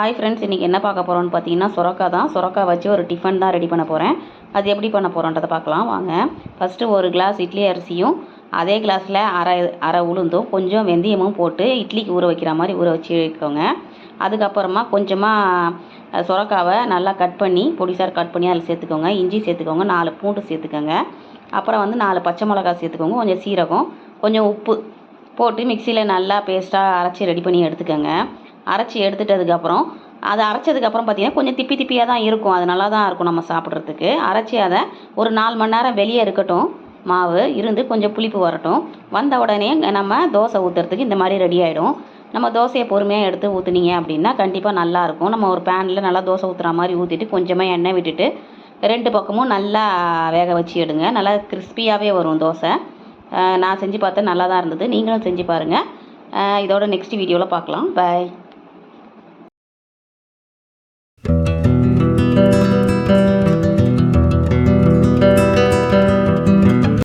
Hi friends இன்றைக்கி என்ன பார்க்க போகிறோம்னு பார்த்தீங்கன்னா சுரக்கா தான். சுரக்கா வச்சு ஒரு டிஃபன் தான் ரெடி பண்ண போகிறேன் அது எப்படி பண்ண போகிறோன்றதை பார்க்கலாம். வாங்க. ஃபஸ்ட்டு ஒரு கிளாஸ் இட்லி அரிசியும் அதே கிளாஸில் அரை அரை உளுந்தும் கொஞ்சம் வெந்தயமும் போட்டு இட்லிக்கு ஊற வைக்கிற மாதிரி ஊற வச்சு வைக்கோங்க அதுக்கப்புறமா கொஞ்சமாக சுரக்காவை நல்லா கட் பண்ணி பொடிசார் கட் பண்ணி அதில் சேர்த்துக்கோங்க. இஞ்சி சேர்த்துக்கோங்க. நாலு பூண்டு சேர்த்துக்கோங்க. அப்புறம் வந்து நாலு பச்சை மிளகா சேர்த்துக்கோங்க. கொஞ்சம் சீரகம் கொஞ்சம் உப்பு போட்டு மிக்சியில் நல்லா பேஸ்ட்டாக அரைச்சி ரெடி பண்ணி எடுத்துக்கோங்க. அரைச்சி எடுத்துட்டதுக்கப்புறம் அதை அரைச்சதுக்கப்புறம் பார்த்தீங்கன்னா கொஞ்சம் திப்பி திப்பியாக தான் இருக்கும். அது நல்லா தான் இருக்கும் நம்ம சாப்பிட்றதுக்கு. அரைச்சி அதை ஒரு நாலு மணி நேரம் வெளியே இருக்கட்டும். மாவு இருந்து கொஞ்சம் புளிப்பு வரட்டும். வந்த உடனே நம்ம தோசை ஊற்றுறதுக்கு இந்த மாதிரி ரெடி ஆகிடும் நம்ம தோசையை பொறுமையாக எடுத்து ஊற்றுனீங்க அப்படின்னா கண்டிப்பாக நல்லாயிருக்கும் நம்ம ஒரு பேனில் நல்லா தோசை ஊற்றுற மாதிரி ஊற்றிட்டு கொஞ்சமாக எண்ணெய் விட்டுட்டு ரெண்டு பக்கமும் நல்லா வேக வச்சு எடுங்க. நல்லா கிறிஸ்பியாகவே வரும் தோசை. நான் செஞ்சு பார்த்தேன் நல்லா தான் இருந்தது. நீங்களும் செஞ்சு பாருங்கள் இதோட நெக்ஸ்ட் வீடியோவில் பார்க்கலாம். பாய்